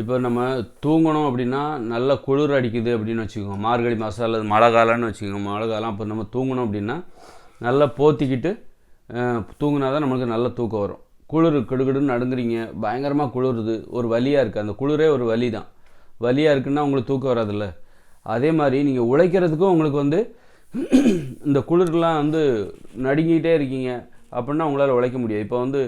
இப்போ நம்ம தூங்கணும் அப்படின்னா நல்ல குளிர் அடிக்குது அப்படின்னு வச்சுக்கோங்க. மார்கழி மாதம் அல்லது மழை காலம்னு வச்சுக்கோங்க. மழை காலம் அப்போ நம்ம தூங்கணும் அப்படின்னா நல்லா போத்திக்கிட்டு தூங்கினா தான் நம்மளுக்கு நல்ல தூக்கம் வரும். குளிர் கிடுகிடுன்னு நடுங்குறீங்க பயங்கரமாக குளிருது. ஒரு வலியாக இருக்குது அந்த குளிரே ஒரு வலி தான். வலியாக இருக்குன்னா உங்களுக்கு தூக்கம் வராதுல்ல. அதே மாதிரி நீங்கள் உழைக்கிறதுக்கும் உங்களுக்கு வந்து இந்த குளிர்லாம் வந்து நடுங்கிட்டே இருக்கீங்க. அப்படின்னா உங்களால் உழைக்க முடியாது. இப்போ வந்து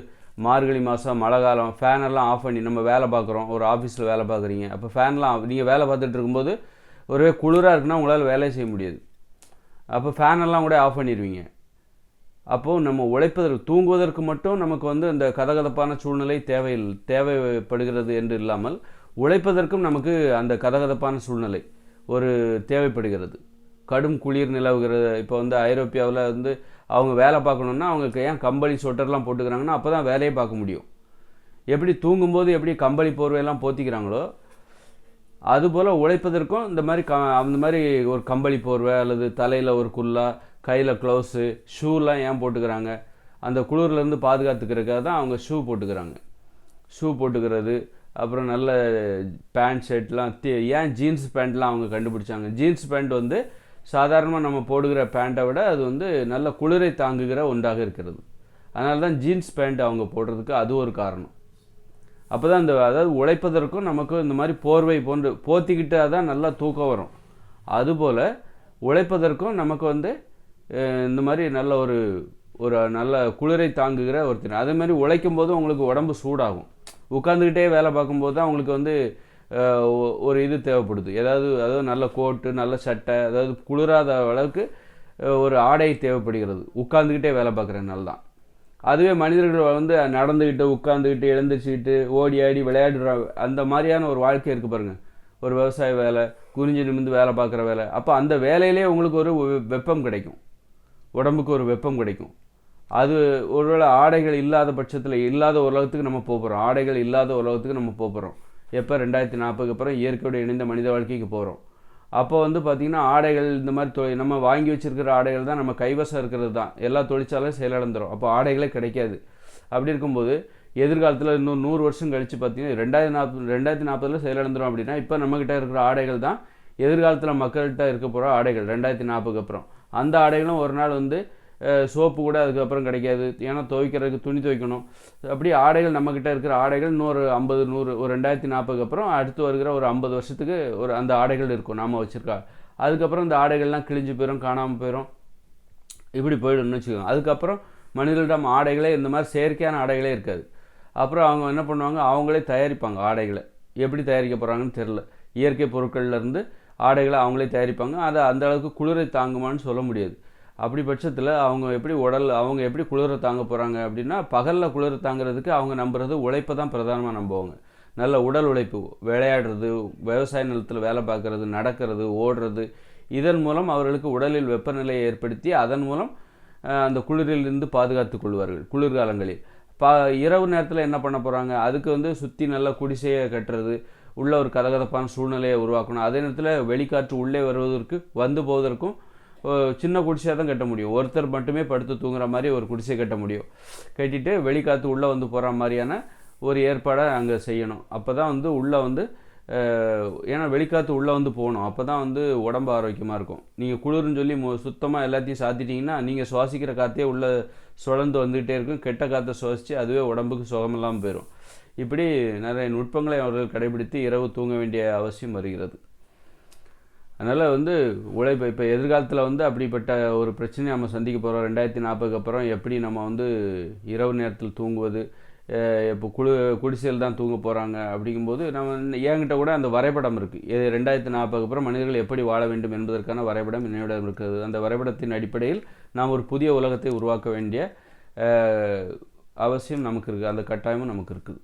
மார்கழி மாதம் மழை காலம் ஃபேனெல்லாம் ஆஃப் பண்ணி நம்ம வேலை பார்க்குறோம். ஒரு ஆஃபீஸில் வேலை பார்க்குறீங்க. அப்போ ஃபேன்லாம் நீங்கள் வேலை பார்த்துட்டு இருக்கும்போது ஒரே குளிராக இருக்குன்னா உங்களால் வேலையே செய்ய முடியாது. அப்போ ஃபேனெல்லாம் கூட ஆஃப் பண்ணிடுவீங்க. அப்போது நம்ம உழைப்பதற்கு தூங்குவதற்கு மட்டும் நமக்கு வந்து அந்த கதகதப்பான சூழ்நிலை தேவை தேவைப்படுகிறது என்று இல்லாமல் உழைப்பதற்கும் நமக்கு அந்த கதகதப்பான சூழ்நிலை ஒரு தேவைப்படுகிறது. கடும் குளிர் நிலவுகிறது. இப்போ வந்து ஐரோப்பியாவில் வந்து அவங்க வேலை பார்க்கணுன்னா அவங்க ஏன் கம்பளி சொட்டர்லாம் போட்டுக்கிறாங்கன்னா அப்போ தான் வேலையை பார்க்க முடியும். எப்படி தூங்கும்போது எப்படி கம்பளி போர்வையெல்லாம் போத்திக்கிறாங்களோ அதுபோல் உழைப்பதற்கும் இந்த மாதிரி க அந்த மாதிரி ஒரு கம்பளி போர்வை அல்லது தலையில் ஒரு குல்லா கையில் க்ளவுஸு ஷூலாம் ஏன் போட்டுக்கிறாங்க? அந்த குளிர்லேருந்து பாதுகாத்துக்கிறதுக்காக தான் அவங்க ஷூ போட்டுக்கிறாங்க. ஷூ போட்டுக்கிறது அப்புறம் நல்ல பேண்ட் ஷர்ட்லாம் ஏன் ஜீன்ஸ் பேண்ட்லாம் அவங்க கண்டுபிடிச்சாங்க? ஜீன்ஸ் பேண்ட் வந்து சாதாரணமாக நம்ம போடுகிற பேண்ட்டை விட அது வந்து நல்ல குளிரை தாங்குகிற ஒன்றாக இருக்கிறது. அதனால தான் ஜீன்ஸ் பேண்ட் அவங்க போடுறதுக்கு அது ஒரு காரணம். அப்போ தான் இந்த அதாவது உழைப்பதற்கும் நமக்கும் இந்த மாதிரி போர்வை போன்று போத்திக்கிட்டா தான் நல்லா தூக்கம் வரும். அதுபோல் உழைப்பதற்கும் நமக்கு வந்து இந்த மாதிரி நல்ல ஒரு ஒரு நல்ல குளிரை தாங்குகிற ஒருத்தர். அதே மாதிரி உழைக்கும் போது உங்களுக்கு உடம்பு சூடாகும். உட்காந்துக்கிட்டே வேலை பார்க்கும்போது தான் உங்களுக்கு வந்து ஒரு இது தேவைப்படுது. ஏதாவது அதாவது நல்ல கோட்டு நல்ல சட்டை அதாவது குளிராத அளவுக்கு ஒரு ஆடை தேவைப்படுகிறது. உட்காந்துக்கிட்டே வேலை பார்க்குறதுனால தான். அதுவே மனிதர்கள் வந்து நடந்துக்கிட்டு உட்காந்துக்கிட்டு எழுந்திரிச்சிக்கிட்டு ஓடி ஆடி விளையாடுற அந்த மாதிரியான ஒரு வாழ்க்கை இருக்குது பாருங்கள் ஒரு விவசாய வேலை குறிஞ்சி நிமிந்து வேலை பார்க்குற வேலை. அப்போ அந்த வேலையிலே உங்களுக்கு ஒரு வெப்பம் கிடைக்கும். உடம்புக்கு ஒரு வெப்பம் கிடைக்கும். அது ஒருவேளை ஆடைகள் இல்லாத பட்சத்தில் இல்லாத உலகத்துக்கு நம்ம போகிறோம் ஆடைகள் இல்லாத உலகத்துக்கு நம்ம போகிறோம் எப்போ? ரெண்டாயிரத்தி நாற்பதுக்கு அப்புறம் இயற்கையோடு இணைந்த மனித வாழ்க்கைக்கு போகிறோம் அப்போ வந்து பார்த்திங்கன்னா ஆடைகள் இந்த மாதிரி தொ நம்ம வாங்கி வச்சுருக்கிற ஆடைகள் தான் நம்ம கைவசம் இருக்கிறது தான். எல்லா தொழிற்சாலையும் செயலிழந்துரும் அப்போ ஆடைகளே கிடைக்காது. அப்படி இருக்கும்போது எதிர்காலத்தில் இன்னும் நூறு வருஷம் கழித்து பார்த்தீங்கன்னா ரெண்டாயிரத்தி நாற்பது ரெண்டாயிரத்தி நாற்பதில் செயலிழந்துரும் அப்படின்னா இப்போ நம்மக்கிட்ட இருக்கிற ஆடைகள் தான் எதிர்காலத்தில் மக்கள்கிட்ட இருக்க போகிற ஆடைகள் ரெண்டாயிரத்தி நாற்பதுக்கு அப்புறம். அந்த ஆடைகளும் ஒரு நாள் வந்து சோப்பு கூட அதுக்கப்புறம் கிடைக்காது. ஏன்னா துவைக்கிறதுக்கு துணி துவைக்கணும். அப்படி ஆடைகள் நம்மக்கிட்ட இருக்கிற ஆடைகள் இன்னொரு ஐம்பது நூறு ஒரு ரெண்டாயிரத்தி நாற்பதுக்கு அப்புறம் அடுத்து வருகிற ஒரு ஐம்பது வருஷத்துக்கு ஒரு அந்த ஆடைகள் இருக்கும் நாம் வச்சுருக்கா. அதுக்கப்புறம் இந்த ஆடைகள்லாம் கிழிஞ்சு போயிடும் காணாமல் போயிடும் இப்படி போயிடும்னு வச்சுக்கோங்க. அதுக்கப்புறம் மனிதர்களிடம் ஆடைகளே இந்த மாதிரி செயற்கையான ஆடைகளே இருக்காது. அப்புறம் அவங்க என்ன பண்ணுவாங்க? அவங்களே தயாரிப்பாங்க ஆடைகளை. எப்படி தயாரிக்க போகிறாங்கன்னு தெரில இயற்கை பொருட்கள்லேருந்து ஆடைகளை அவங்களே தயாரிப்பாங்க. அதை அந்த அளவுக்கு குளிரை தாங்குமான்னு சொல்ல முடியாது. அப்படி பட்சத்தில் அவங்க எப்படி உடல் அவங்க எப்படி குளிரை தாங்க போகிறாங்க அப்படின்னா பகலில் குளிர தாங்கிறதுக்கு அவங்க நம்புறது உழைப்பை தான் பிரதானமாக நம்புவாங்க. நல்ல உடல் உழைப்பு விளையாடுறது விவசாய நிலத்தில் வேலை பார்க்குறது நடக்கிறது ஓடுறது இதன் மூலம் அவர்களுக்கு உடலில் வெப்பநிலையை ஏற்படுத்தி அதன் மூலம் அந்த குளிரிலிருந்து பாதுகாத்து கொள்வார்கள் குளிர்காலங்களில். பா இரவு நேரத்தில் என்ன பண்ண போகிறாங்க அதுக்கு வந்து சுற்றி நல்லா குடிசையை கட்டுறது உள்ள ஒரு கதகதப்பான சூழ்நிலையை உருவாக்கணும். அதே நேரத்தில் வெளிக்காற்று உள்ளே வருவதற்கு வந்து போவதற்கும் சின்ன குடிசையாக தான் கட்ட முடியும். ஒருத்தர் மட்டுமே படுத்து தூங்குற மாதிரி ஒரு குடிசை கட்ட முடியும். கட்டிட்டு வெளிக்காற்று உள்ளே வந்து போகிற மாதிரியான ஒரு ஏற்பாடை அங்கே செய்யணும். அப்போ தான் வந்து உள்ளே வந்து ஏன்னா வெளிக்காற்று உள்ளே வந்து போகணும். அப்போ தான் வந்து உடம்பு ஆரோக்கியமாக இருக்கும். நீங்கள் குளிர்னு சொல்லி மு சுத்தமாக எல்லாத்தையும் சாத்திட்டிங்கன்னா நீங்கள் சுவாசிக்கிற காற்றே உள்ளே சுழந்து வந்துகிட்டே இருக்கும். கெட்ட காற்றை சுவாசித்து அதுவே உடம்புக்கு சுகமெல்லாம் போயிடும் இப்படி நிறைய நுட்பங்களை அவர்கள் கடைபிடித்து இரவு தூங்க வேண்டிய அவசியம் வருகிறது. அதனால் வந்து உழைப்பு இப்போ எதிர்காலத்தில் வந்து அப்படிப்பட்ட ஒரு பிரச்சனையை நம்ம சந்திக்க போகிறோம் ரெண்டாயிரத்தி நாற்பதுக்கு அப்புறம் எப்படி நம்ம வந்து இரவு நேரத்தில் தூங்குவது இப்போ குளு குடிசையில் தான் தூங்க போகிறாங்க அப்படிங்கும்போது நம்ம என்கிட்ட கூட அந்த வரைபடம் இருக்குது ரெண்டாயிரத்தி நாற்பதுக்கு அப்புறம் மனிதர்கள் எப்படி வாழ வேண்டும் என்பதற்கான வரைபடம் என்னிடம் இருக்கிறது. அந்த வரைபடத்தின் அடிப்படையில் நாம் ஒரு புதிய உலகத்தை உருவாக்க வேண்டிய அவசியம் நமக்கு இருக்குது அந்த கட்டாயமும் நமக்கு இருக்குது.